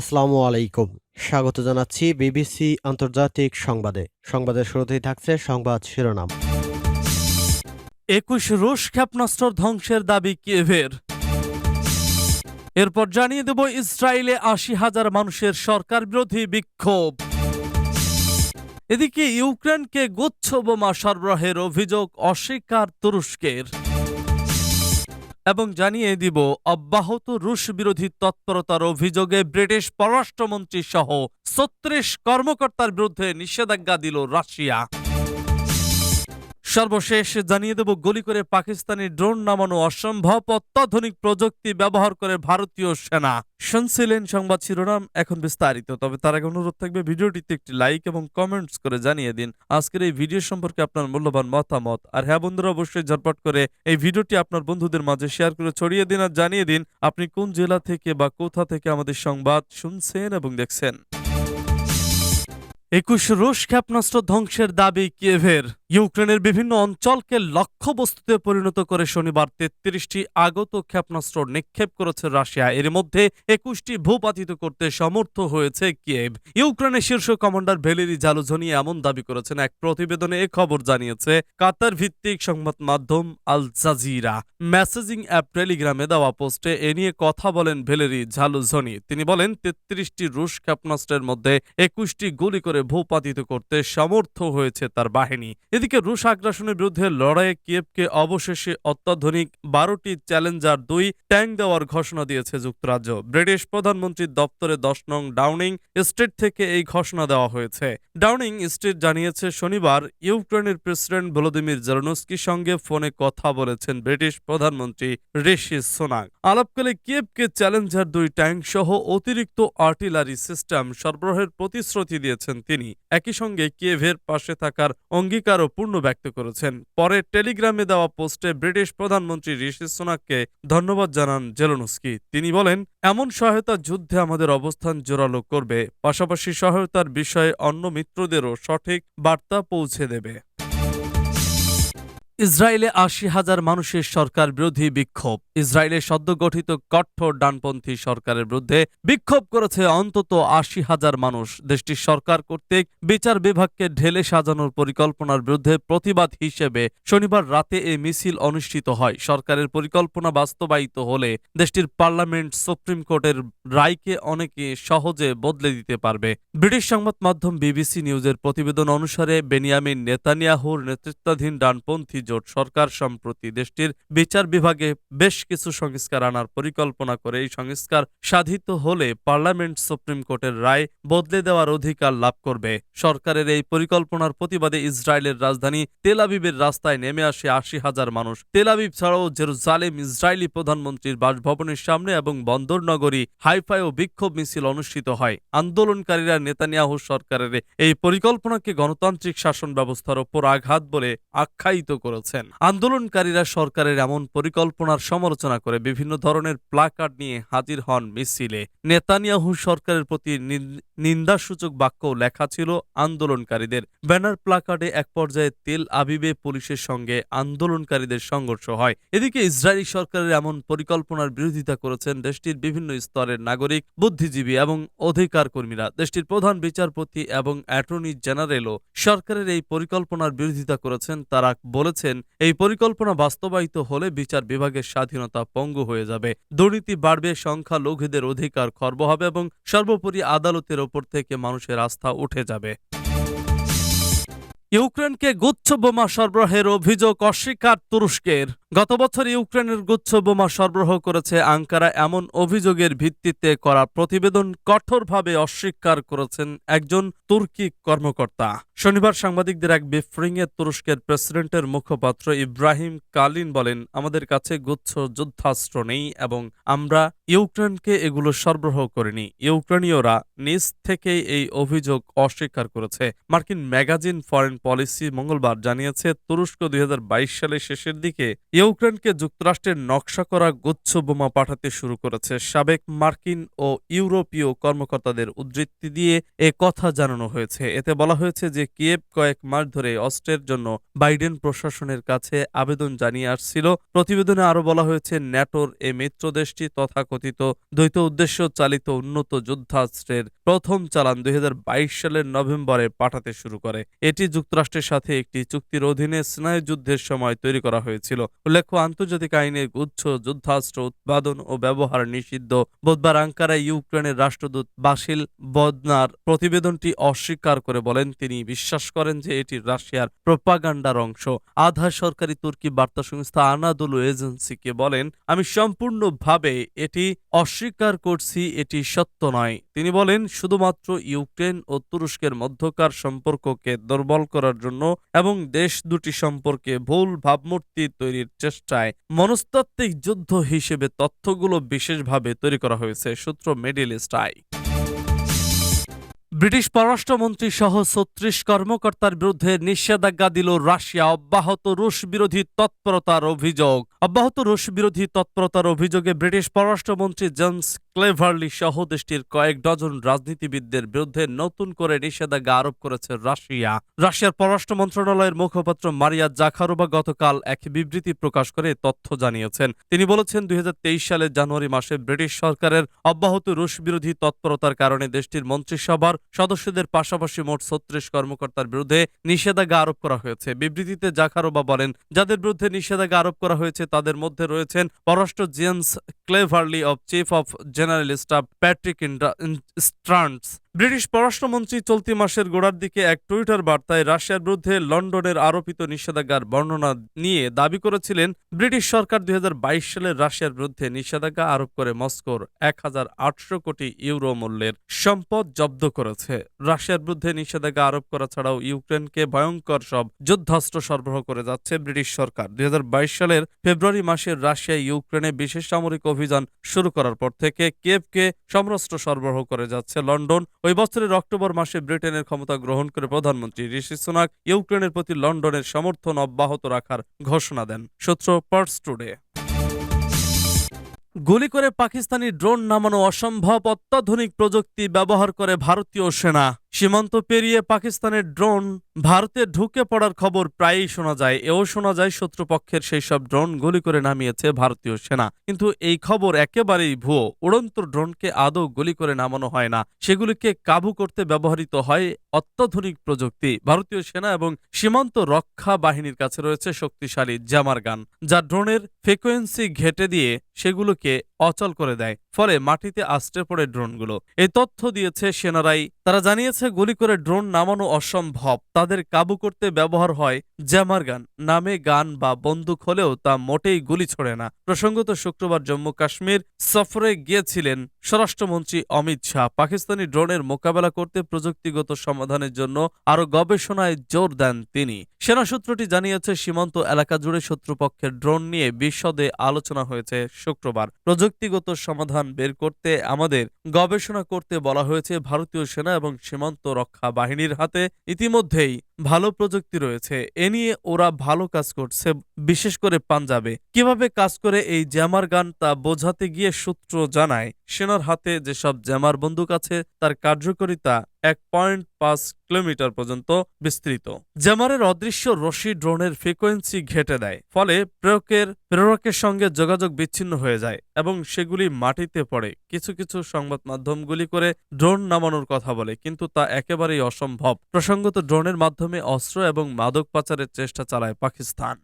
আসসালামু আলাইকুম। স্বাগত জানাচ্ছি বিবিসি আন্তর্জাতিক সংবাদে। সংবাদের শুরুতেই থাকছে সংবাদ শিরোনাম। একুশ রুশ ক্ষেপণাস্ত্র ধ্বংসের দাবি কিয়েভের। এরপর জানিয়ে দেব ইসরায়েলে আশি হাজার মানুষের সরকার বিরোধী বিক্ষোভ। এদিকে ইউক্রেনকে গুচ্ছ বোমা সরবরাহের অভিযোগ অস্বীকার তুরস্কের। এবং জানিয়ে দিব, অব্যাহত রুশ বিরোধী তৎপরতার অভিযোগে ব্রিটিশ পররাষ্ট্রমন্ত্রী সহ ছত্রিশ কর্মকর্তার বিরুদ্ধে নিষেধাজ্ঞা দিল রাশিয়া। সর্বশেষ জানিয়ে দেব, গুলি করে পাকিস্তানি ড্রোন নামানো অসম্ভব অত্যাধুনিক প্রযুক্তি ব্যবহার করে ভারতীয় সেনা। শুনছিলেন সংবাদ শিরোনাম, এখন বিস্তারিত। তবে তার আগে অনুরোধ থাকবে, ভিডিওটিতে একটি লাইক এবং কমেন্টস করে জানিয়ে দিন। আজকের এই ভিডিও সম্পর্কে আপনার মূল্যবান মতামত। আর হ্যাঁ বন্ধুরা, অবশ্যই ঝটপট করে এই ভিডিওটি আপনার বন্ধুদের মাঝে শেয়ার করে ছড়িয়ে দিন আর জানিয়ে দিন, আপনি কোন জেলা থেকে বা কোথা থেকে আমাদের সংবাদ শুনছেন এবং দেখছেন। একুশ রুশ ক্ষেপণাস্ত্র ধ্বংসের দাবি কিয়েভের। ইউক্রেনের বিভিন্ন অঞ্চলকে লক্ষ্যবস্তুতে পরিণত করে শনিবার তেত্রিশটি আগত ক্ষেপণাস্ত্র নিক্ষেপ করেছে রাশিয়া। এর মধ্যে একুশটি ভূপাতিত করতে সমর্থ হয়েছে কিয়েভ। ইউক্রেনের শীর্ষ কমান্ডার ভেলেরি জালুঝনি এমন দাবি করেছেন, এক প্রতিবেদনে এ খবর জানিয়েছে। কাতার ভিত্তিক সংবাদ মাধ্যম আল জাজিরা মেসেজিং অ্যাপ টেলিগ্রামে দেওয়া পোস্টে এ নিয়ে কথা বলেন ভেলেরি ঝালুঝনি তিনি বলেন, তেত্রিশটি রুশ ক্ষেপণাস্ত্রের মধ্যে একুশটি গুলি করে ভূপাতিত করতে সমর্থ হয়েছে তার বাহিনী। এদিকে রুশ আগ্রাসনের বিরুদ্ধে লড়াইয়ে কিয়েভকে অবশেষে অত্যাধুনিক বারোটি চ্যালেঞ্জার দুই ট্যাঙ্ক দেওয়ার ঘোষণা দিয়েছে যুক্তরাজ্য। ব্রিটিশ প্রধানমন্ত্রীর দপ্তরে দশ নং ডাউনিং স্ট্রিট থেকে এই ঘোষণা দেওয়া হয়েছে। ডাউনিং স্ট্রিট জানিয়েছে, শনিবার ইউক্রেনের প্রেসিডেন্ট ভলোদিমির জেরনস্কির সঙ্গে ফোনে কথা বলেছেন ব্রিটিশ প্রধানমন্ত্রী ঋষি সোনাক। আলাপকালে কিয়েভকে চ্যালেঞ্জার দুই ট্যাঙ্ক সহ অতিরিক্ত আর্টিলারি সিস্টেম সরবরাহের প্রতিশ্রুতি দিয়েছেন তিনি। একই সঙ্গে কিয়েভের পাশে থাকার অঙ্গীকারও পূর্ণ ব্যক্ত করেছেন। পরে টেলিগ্রামে দেওয়া পোস্টে ব্রিটিশ প্রধানমন্ত্রী ঋষি সোনাককে ধন্যবাদ জানান জেলনস্কি। তিনি বলেন, এমন সহায়তা যুদ্ধে আমাদের অবস্থান জোরালো করবে, পাশাপাশি সহায়তার বিষয়ে অন্য মিত্রদেরও সঠিক বার্তা পৌঁছে দেবে। ইসরায়েলে আশি হাজার মানুষের সরকার বিরোধী বিক্ষোভ। ইসরায়েলে সদ্য গঠিত কঠোর ডানপন্থী সরকারের বিরুদ্ধে বিক্ষোভ করেছে অন্তত আশি হাজার মানুষ। দেশটির সরকার কর্তৃক বিচার বিভাগকে ঢেলে সাজানোর পরিকল্পনার বিরুদ্ধে প্রতিবাদ হিসেবে শনিবার রাতে এই মিছিল অনুষ্ঠিত হয়। সরকারের পরিকল্পনা বাস্তবায়িত হলে দেশটির পার্লামেন্ট সুপ্রিম কোর্টের রায়কে অনেকে সহজে বদলে দিতে পারবে। ব্রিটিশ সংবাদ মাধ্যম বিবিসি নিউজের প্রতিবেদন অনুসারে, বেনিয়ামিন নেতানিয়াহুর নেতৃত্বাধীন ডানপন্থী জোট সরকার সম্প্রতি দেশটির বিচার বিভাগে বেশ কিছু সংস্কার আনার পরিকল্পনা করে এই সংস্কার সাধিত হলে পার্লামেন্ট সুপ্রিম কোর্টের রায় বদলে দেওয়ার অধিকার লাভ করবে। সরকারের এই পরিকল্পনার প্রতিবাদে ইসরায়েলের রাজধানী তেলাবিবের রাস্তায় নেমে আসে আশি হাজার মানুষ। তেল আবিব ছাড়াও জেরুজালেম ইসরায়েলি প্রধানমন্ত্রীর বাসভবনের সামনে এবং বন্দর নগরী ও বিক্ষোভ মিছিল অনুষ্ঠিত হয়। আন্দোলনকারীরা নেতানিয়াহু সরকারের এই পরিকল্পনাকে গণতান্ত্রিক শাসন ব্যবস্থার ওপর আঘাত বলে আখ্যায়িত করেছেন আন্দোলনকারীরা সরকারের এমন পরিকল্পনার সমালোচনা করে বিভিন্ন ধরনের প্লাকার্ড নিয়ে হাজির হন মিছিলে। নেতানিয়াহু সরকারের প্রতি নিন্দাসূচক বাক্য লেখা ছিল আন্দোলনকারীদের। ব্যানার প্লাকার্ডে এক পর্যায়ে তেল আবিবে পুলিশের সঙ্গে আন্দোলনকারীদের সংঘর্ষ হয়। এদিকে ইসরায়েলি সরকারের এমন পরিকল্পনার বিরোধিতা করেছেন দেশটির বিভিন্ন স্তরের নাগরিক, বুদ্ধিজীবী এবং অধিকার কর্মীরা দেশটির প্রধান বিচারপতি এবং অ্যাটর্নি জেনারেলও সরকারের এই পরিকল্পনার বিরোধিতা করেছেন। তারা বলেছেন এই পরিকল্পনা বাস্তবায়িত হলে বিচার বিভাগের স্বাধীনতা পঙ্গু হয়ে যাবে। দুর্নীতি বাড়বে, সংখ্যা লঘুদের অধিকার খর্ব হবে এবং সর্বোপরি আদালতের ওপর থেকে মানুষের আস্থা উঠে যাবে। ইউক্রেনকে গুচ্ছ বোমা সরবরাহের অভিযোগ অস্বীকার তুরস্কের। গত বছর ইউক্রেনের গুচ্ছ বোমা সরবরাহ করেছে আঙ্কারা এমন অভিযোগের ভিত্তিতে করা প্রতিবেদন কঠোরভাবে অস্বীকার করেছেন একজন তুর্কি কর্মকর্তা। শনিবার সাংবাদিকদের এক বিফ্রিংয়ে তুরস্কের প্রেসিডেন্টের মুখপাত্র ইব্রাহিম কালিন বলেন, আমাদের কাছে গুচ্ছ যুদ্ধাস্ত্র নেই এবং আমরা ইউক্রেনকে এগুলো সরবরাহ করিনি। ইউক্রেনীয়রা নিজ থেকেই এই অভিযোগ অস্বীকার করেছে। মার্কিন ম্যাগাজিন ফরেন পলিসি মঙ্গলবার জানিয়েছে, তুরস্ক দুই হাজার বাইশ সালের শেষের দিকে ইউক্রেনকে যুক্তরাষ্ট্রের নকশা করা গুচ্ছ বোমা পাঠাতে শুরু করেছে। সাবেক মার্কিন ও ইউরোপীয় কর্মকর্তাদের উদ্ধৃতি দিয়ে এ কথা জানানো হয়েছে। এতে বলা হয়েছে যে কিয়েভ কয়েক মাস ধরে অস্ত্রের জন্য বাইডেন প্রশাসনের কাছে আবেদন জানিয়ে আসছিল। প্রতিবেদনে আরও বলা হয়েছে, ন্যাটোর এ মিত্র দেশটি তথাকথিত দ্বৈত উদ্দেশ্য চালিত উন্নত যুদ্ধাস্ত্রের প্রথম চালান দুই হাজার বাইশ সালের নভেম্বরে পাঠাতে শুরু করে। এটি যুক্তরাষ্ট্রের সাথে একটি চুক্তির অধীনে স্নায়ু যুদ্ধের সময় তৈরি করা হয়েছিল। উল্লেখ্য, আন্তর্জাতিক আইনে গুচ্ছ, যুদ্ধাস্ত্র উৎপাদন ও ব্যবহার নিষিদ্ধ। বুধবার আঙ্কারায় ইউক্রেনের রাষ্ট্রদূত বাসিল বদনার প্রতিবেদনটি অস্বীকার করে বলেন, তিনি বিশ্বাস করেন যে এটি রাশিয়ার প্রোপাগান্ডার অংশ। আধা সরকারি তুর্কি বার্তা সংস্থা আনাদুলু এজেন্সিকে বলেন, আমি সম্পূর্ণভাবে এটি অস্বীকার করছি, এটি সত্য নয়। তিনি বলেন, শুধুমাত্র ইউক্রেন ও তুরস্কের মধ্যকার সম্পর্ককে দুর্বল করার জন্য এবং দেশ দুটি সম্পর্কে ভুল ভাবমূর্তি তৈরির চেষ্টায় মনস্তাত্ত্বিক যুদ্ধ হিসেবে তথ্যগুলো বিশেষভাবে তৈরি করা হয়েছে, সূত্র মিডিল ইস্ট আই ব্রিটিশ পররাষ্ট্রমন্ত্রী সহ ছত্রিশ কর্মকর্তার বিরুদ্ধে নিষেধাজ্ঞা দিল রাশিয়া অব্যাহত রুশ বিরোধী তৎপরতার অভিযোগ। অব্যাহত রুশ বিরোধী তৎপরতার অভিযোগে ব্রিটিশ পররাষ্ট্রমন্ত্রী জেমস ক্লেভারলি সহ দেশটির কয়েক ডজন রাজনীতিবিদদের বিরুদ্ধে নতুন করে নিষেধাজ্ঞা আরোপ করেছে রাশিয়া। রাশিয়ার পররাষ্ট্র মন্ত্রণালয়ের মুখপাত্র মারিয়া জাখারোবা গতকাল এক বিবৃতি প্রকাশ করে তথ্য জানিয়েছেন। তিনি বলেছেন, দুই সালের জানুয়ারি মাসে ব্রিটিশ সরকারের অব্যাহত রুশ বিরোধী তৎপরতার কারণে দেশটির মন্ত্রিসভার সদস্যদের পাশাপাশি মোট ছত্রিশ কর্মকর্তার বিরুদ্ধে নিষেধাজ্ঞা আরোপ করা হয়েছে। বিবৃতিতে জাখারোবা বলেন, যাদের বিরুদ্ধে নিষেধাজ্ঞা আরোপ করা হয়েছে তাদের মধ্যে রয়েছেন পররাষ্ট্র James Cleverly of chief of general staff Patrick স্ট্রান্টস। British পররাষ্ট্রমন্ত্রী চলতি মাসের গোড়ার দিকে এক টুইটার বার্তায় রাশিয়ার বিরুদ্ধে লন্ডনের আরোপিত নিষেধাজ্ঞার বর্ণনা নিয়ে দাবি করেছিলেন ব্রিটিশ সরকার দুই সালে রাশিয়ার বিরুদ্ধে নিষেধাজ্ঞা আরোপ করে মস্কোর এক হাজার আটশো কোটি ইউরো মূল্যের সম্পদ জব্দ করেছে। রাশিয়ার বিরুদ্ধে নিষেধাজ্ঞা আরোপ করা ছাড়াও ইউক্রেনকে ভয়ঙ্কর সব যুদ্ধাস্ত্র সরবরাহ করে যাচ্ছে ব্রিটিশ সরকার। দুই হাজার বাইশ সালের ফেব্রুয়ারি মাসে রাশিয়া ইউক্রেনে বিশেষ সামরিক অভিযান শুরু করার পর থেকে কেভকে সমরাস্ত্র সরবরাহ করে যাচ্ছে লন্ডন। ওই বছরের অক্টোবর মাসে ব্রিটেনের ক্ষমতা গ্রহণ করে প্রধানমন্ত্রী ঋষি সুনাক ইউক্রেনের প্রতি লন্ডনের সমর্থন অব্যাহত রাখার ঘোষণা দেন। সূত্র পার্স টুডে। গুলি করে পাকিস্তানি ড্রোন নামানো অসম্ভব অত্যাধুনিক প্রযুক্তি ব্যবহার করে ভারতীয় সেনা। সীমান্ত পেরিয়ে পাকিস্তানের ড্রোন ভারতে ঢুকে পড়ার খবর প্রায়ই শোনা যায়। এও শোনা যায় শত্রুপক্ষের সেই সব ড্রোন গুলি করে নামিয়েছে ভারতীয় সেনা। কিন্তু এই খবর একেবারেই ভুয়ো। উড়ন্ত ড্রোনকে আদৌ গুলি করে নামানো হয় না। সেগুলিকে কাবু করতে ব্যবহৃত হয় অত্যাধুনিক প্রযুক্তি। ভারতীয় সেনা এবং সীমান্ত রক্ষা বাহিনীর কাছে রয়েছে শক্তিশালী জামার গান, যা ড্রোনের ফ্রিকোয়েন্সি ঘেটে দিয়ে সেগুলোকে অচল করে দেয়, ফলে মাটিতে আশ্রে পড়ে ড্রোনগুলো। এই তথ্য দিয়েছে সেনারাই। তারা জানিয়েছে, গুলি করে ড্রোন নামানো অসম্ভব। তাদের কাবু করতে ব্যবহার হয় জ্যামার গান। নামে গান বা বন্দুক হলেও তা মোটেই গুলি ছোড়ে না। প্রসঙ্গত, শুক্রবার জম্মু কাশ্মীর সফরে গিয়েছিলেন স্বরাষ্ট্রমন্ত্রী অমিত শাহ। পাকিস্তানি ড্রোনের মোকাবেলা করতে প্রযুক্তিগত সমাধানের জন্য আরও গবেষণায় জোর দেন তিনি। সেনা সূত্রটি জানিয়েছে, সীমান্ত এলাকা জুড়ে শত্রুপক্ষের ড্রোন নিয়ে বিশদে আলোচনা হয়েছে শুক্রবার। প্রযুক্তিগত সমাধান বের করতে আমাদের গবেষণা করতে বলা হয়েছে ভারতীয় সেনা এবং সীমান্ত রক্ষা বাহিনীর হাতে। ইতিমধ্যেই ভালো প্রযুক্তি রয়েছে। এ নিয়ে ওরা ভালো কাজ করছে, বিশেষ করে পাঞ্জাবে। কীভাবে কাজ করে এই জ্যামার গান তা বোঝাতে গিয়ে সূত্র জানায়, সেনার হাতে যেসব জ্যামার বন্দুক আছে, তার কার্যকারিতা এক পয়েন্ট পাঁচ কিলোমিটার পর্যন্ত বিস্তৃত। জ্যামারের অদৃশ্য রশি ড্রোনের ফ্রিকোয়েন্সি ঘেটে দেয়, ফলে প্রেরকের প্রেরকের সঙ্গে যোগাযোগ বিচ্ছিন্ন হয়ে যায়। এবং সেগুলি মাটিতে পড়ে। কিছু কিছু সংবাদ মাধ্যমগুলি করে ড্রোন নামানোর কথা বলে, কিন্তু তা একেবারেই অসম্ভব। প্রসঙ্গত, ড্রোনের মাধ্যমে অস্ত্র এবং মাদক পাচারের চেষ্টা চালায় পাকিস্তান।